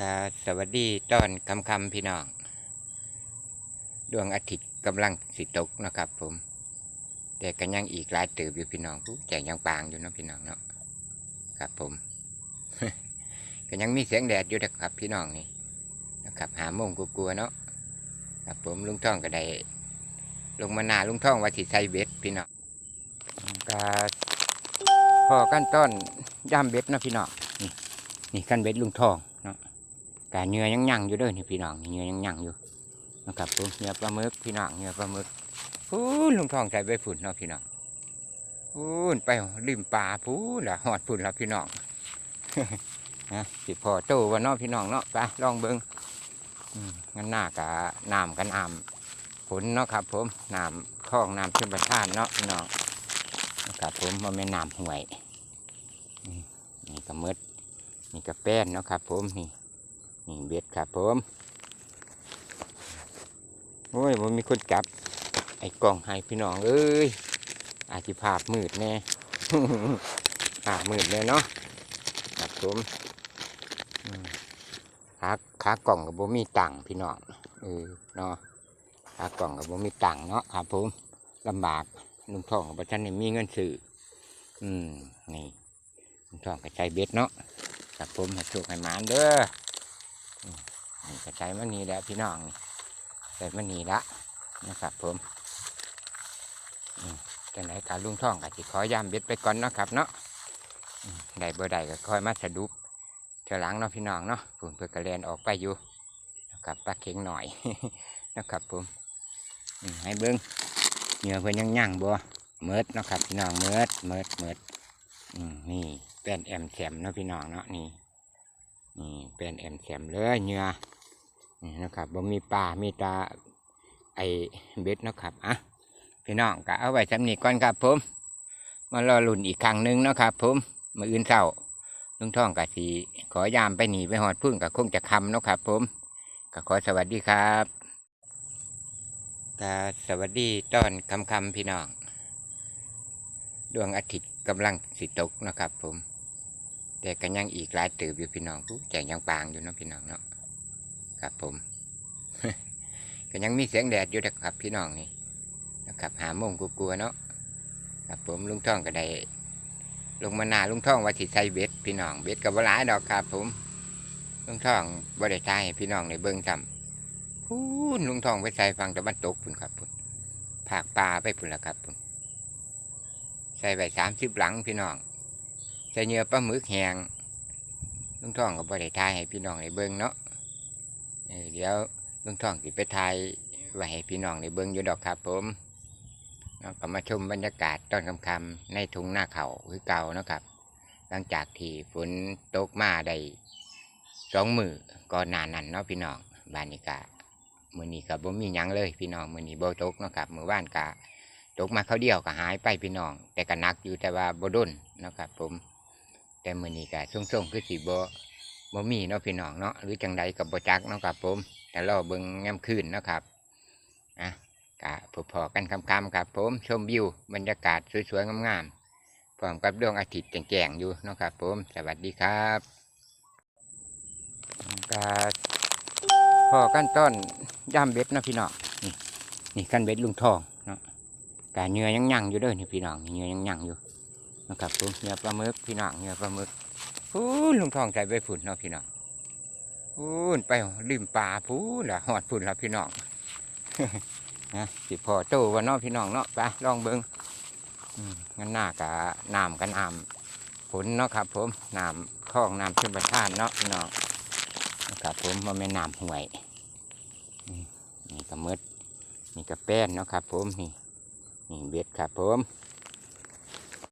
กาสวัสดีตอนคำคำพี่น้อง ดวงอาทิตย์กำลังสิตกนะครับผม แต่ก็ยังอีกหลายเติบอยู่พี่น้องผู้แจงยังปางอยู่นะพี่น้องเนาะครับผมก็ยังมีเสียงแดดอยู่นะครับพี่น้องนี่นะครับหาโมงกลัวๆเนาะครับผมลุงท่องก็ได้ ลงมาหนาลุงท่องว่าสิใส่เบ็ดพี่น้องก็พอกันต้นย่ามเบ็ดเนาะพี่น้องนี่นี่กันเบ็ดลุงท่อง กาเนื้อยังยั่งอยู่เด้อนี่พี่น้องเนื้อยังยั่งอยู่นะครับผมเนื้อปลาหมึกพี่น้องเนื้อปลาหมึกพูนลุงทองใส่ใบฝุ่นเนาะพี่น้องพูนไปริมป่าพูนละหอดฝุ่นละพี่น้องนะสิพอโตวันเนาะพี่น้องเนาะไปลองเบิ้งงั้นหน้ากะน้ำกันน้ำฝนเนาะครับ ผมน้ำคลองน้ำชลประทานเนาะพี่น้องนะครับผมมันเป็นน้ำห่วยนี่นี่กระมืดนี่กระแป้นเนาะครับ ผมนี่ นี่เบ็ดครับผมโอ้ยมันมีคนจับ ไอ้กล่องให้พี่น้องเอ้ยอาจจะภาพมืดแน่ภาพมืดแน่เนาะครับผมอืมขาขากล่องกับบ่มีตังค์พี่น้องเออเนาะขากล่องกับผมมีตังค์เนาะครับผมลำบากลุงทองกับฉันนี่มีเงินซื้ออืมนี่ลุงทองก็ใช้เบ็ดเนาะครับผมให้โชคให้หมานเด้อ นี่ก็ใช้มันนี่แล้วพี่น้องนี่มันนี่ละนะครับผมจังไหนการลุงท่องก็สิขอยามเบ็ดไปก่อนเนาะครับเนาะได้เบ่ได้ก็คอยมาสะดุบเทอหลังเนาะพี่น้องเนาะผมเพื่อกระเรียนออกไปอยู่นะครับปลาเข็งหน่อยนะครับผมให้เบิ้งเหนือเพิ่นยังย่างบ่เมิดเนาะครับพี่น้องเมิดเมิดเมิดอืมนี่เป็นแอมแซมเนาะพี่น้องเนาะนี่ นี่เป็นแอมแซมเลยเหนือนี่นะครับบ่มีปลามีตาไอเบ็ดนะครับอะพี่น้องก็เอาไว้สำนีก่อนครับผมมารอลุ่นอีกครั้งหนึ่งนะครับผมมืออื่นเช้าลุงท่องกะสีขอยามไปหนีไปหอดพึ่งกับคงจะคำนะครับผมก็ขอสวัสดีครับกาสวัสดีตอนคำคำพี่น้อง ดวงอาทิตย์กำลังสิตกนะครับผม แต่ก็ยังอีกหลายติบอยู่พี่น้องผู้แจงยังปางอยู่นะพี่น้องเนาะครับผม ก็ยังมีเสียงแดดอยู่นะครับพี่น้องนี่นะครับหาโมงกลัวๆเนาะครับผมลุงท่องก็ได้ลงมาหนาลุงท่องว่าสิใส่เบ็ดพี่น้องเบ็ดกับหลายดอกครับ ผมลุงท่องบ่ได้ให้พี่น้องในเบิ้งจำพูนลุงท่องไปใส่ฟังแตะวันตกพุ่นครับพุ่นผากปลาไปพุ่นละครับพุ่นใส่ไปสามสิบหลังพี่น้อง ใส่เนื้อปลาหมึกแห้งลุงทองก็บ่ได้ทายให้พี่น้องในเบิ้งเนาะเดี๋ยวลุงทองสิไปทายไว้ให้พี่น้องในเบิ้งอยู่ดอกครับผมเราก็มาชมบรรยากาศตอนคำๆในทุ่งหน้าเขาคือเก่านะครับ หลังจากที่ฝนตกมาได้สองมือก่อนหนนั้นเนาะพี่น้องบ้านนี้กะมือนี้กับบ่มีหยังเลยพี่น้องมือนี้บ่ตกเนาะครับมือว่านกะตกมาเขาเดียวก็หายไปพี่น้อง แต่ก็นักอยู่แต่ว่าบ่ดนเนาะครับผม แต่มือนี้กะส่งๆคือสิบ่บ่มีเนาะพี่น้องเนาะหรือจังใดกับบจักเนาะครับผมแต่รอเบิ่งแง้มคืนเนาะครับอะกะพอกันคำๆครับผมชมวิวบรรยากาศสวยๆงามๆพร้อมกับดวงอาทิตย์แจ่งๆอยู่เนาะครับผมสวัสดีครับกะพอกันต้นย่ามเบ็ดนะพี่น้องนี่นี่กันเบ็ดลุงทองเนาะกาเนื้อยังยั่งอยู่เด้อนี่พี่น้องเนื้อยังยั่งอยู่ นะครับผมเนื้อปลาหมึกพี่น้องเนื้อปลาหมึกพูนลุงทองใส่ใบฝุ่นเนาะพี่น้องพูนไปริมป่าพูนละหอดฝุ่นละพี่น้องนะสิพอโตวันเนาะพี่น้องเนาะไปลองเบิ้งงั้นหน้ากะน้ำกันน้ำฝนเนาะครับ ผมน้ำคลองน้ำชลประทานเนาะพี่น้องนะครับผมมันเป็นน้ำห่วยนี่นี่กระมืดนี่กระแป้นเนาะครับ ผมนี่นี่เบ็ดครับผม